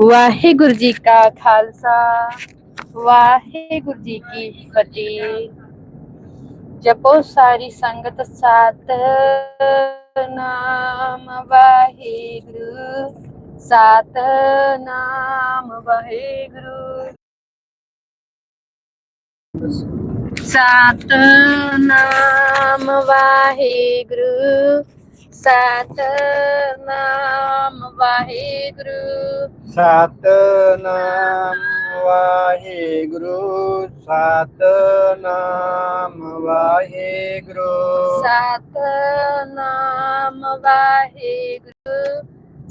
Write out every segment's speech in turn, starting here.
ਵਾਹਿਗੁਰੂ ਜੀ ਕਾ ਖਾਲਸਾ, ਵਾਹਿਗੁਰੂ ਜੀ ਕੀ ਫਤਿਹ। ਜਪੋ ਸਾਰੀ ਸੰਗਤ ਸਾਤ ਨਾਮ ਵਾਹਿਗੁਰੂ, ਸਾਤ ਨਾਮ ਵਾਹਿਗੁਰੂ। ਸਾਤ ਨਾਮ ਵਾਹਿਗੁਰੂ ਸਾਤ ਨਾਮ ਵਾਹਿਗੁਰੂ ਸਤਨਾਮ ਵਾਹਿਗੁਰੂ ਸਤਨਾਮ ਵਾਹਿਗੁਰੂ ਸਤ ਨਾਮ ਵਾਹਿਗੁਰੂ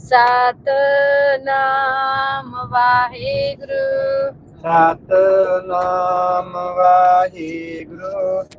ਸਤ ਨਾਮ ਵਾਹਿਗੁਰੂ ਸਤਨਾਮ ਵਾਹਿਗੁਰੂ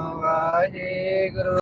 ਵਾਹਿਗੁਰੂ